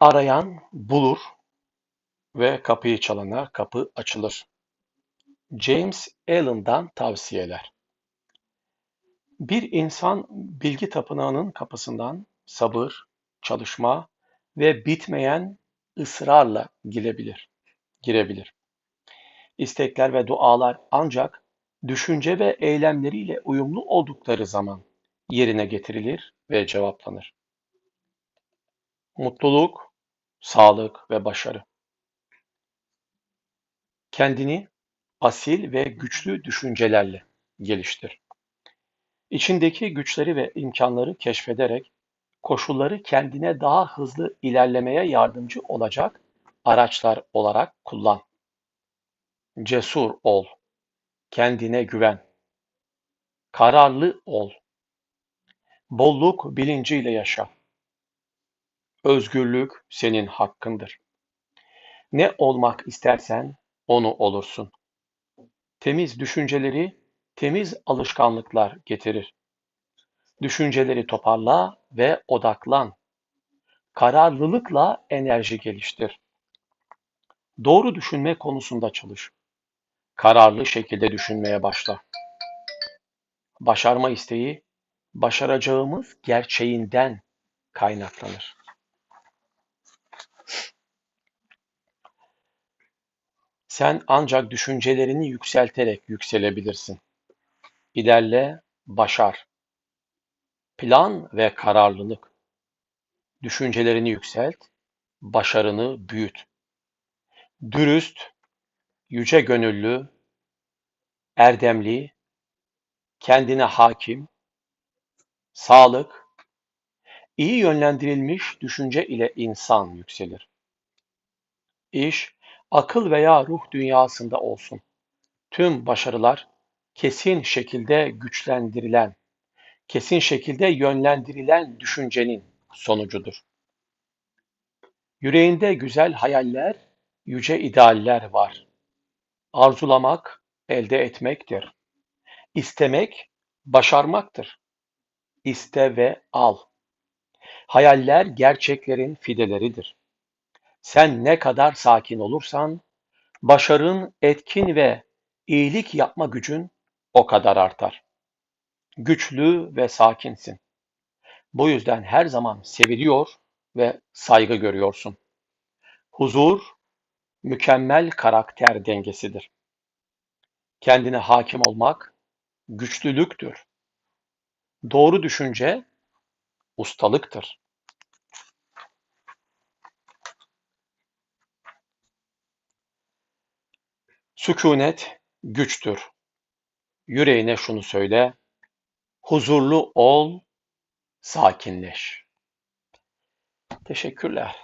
Arayan bulur ve kapıyı çalana kapı açılır. James Allen'dan tavsiyeler. Bir insan bilgi tapınağının kapısından sabır, çalışma ve bitmeyen ısrarla girebilir. Girebilir. İstekler ve dualar ancak düşünce ve eylemleriyle uyumlu oldukları zaman yerine getirilir ve cevaplanır. Mutluluk, sağlık ve başarı. Kendini asil ve güçlü düşüncelerle geliştir. İçindeki güçleri ve imkanları keşfederek koşulları kendine daha hızlı ilerlemeye yardımcı olacak araçlar olarak kullan. Cesur ol. Kendine güven. Kararlı ol. Bolluk bilinciyle yaşa. Özgürlük senin hakkındır. Ne olmak istersen onu olursun. Temiz düşünceleri temiz alışkanlıklar getirir. Düşünceleri toparla ve odaklan. Kararlılıkla enerji geliştir. Doğru düşünme konusunda çalış. Kararlı şekilde düşünmeye başla. Başarma isteği başaracağımız gerçeğinden kaynaklanır. Sen ancak düşüncelerini yükselterek yükselebilirsin. İlerle, başar. Plan ve kararlılık. Düşüncelerini yükselt, başarını büyüt. Dürüst, yüce gönüllü, erdemli, kendine hakim, sağlık, iyi yönlendirilmiş düşünce ile insan yükselir. İş, akıl veya ruh dünyasında olsun. Tüm başarılar kesin şekilde güçlendirilen, kesin şekilde yönlendirilen düşüncenin sonucudur. Yüreğinde güzel hayaller, yüce idealler var. Arzulamak, elde etmektir. İstemek, başarmaktır. İste ve al. Hayaller gerçeklerin fideleridir. Sen ne kadar sakin olursan, başarın etkin ve iyilik yapma gücün o kadar artar. Güçlü ve sakinsin. Bu yüzden her zaman seviliyor ve saygı görüyorsun. Huzur, mükemmel karakter dengesidir. Kendine hakim olmak güçlülüktür. Doğru düşünce ustalıktır. Sükunet güçtür. Yüreğine şunu söyle, huzurlu ol, sakinleş. Teşekkürler.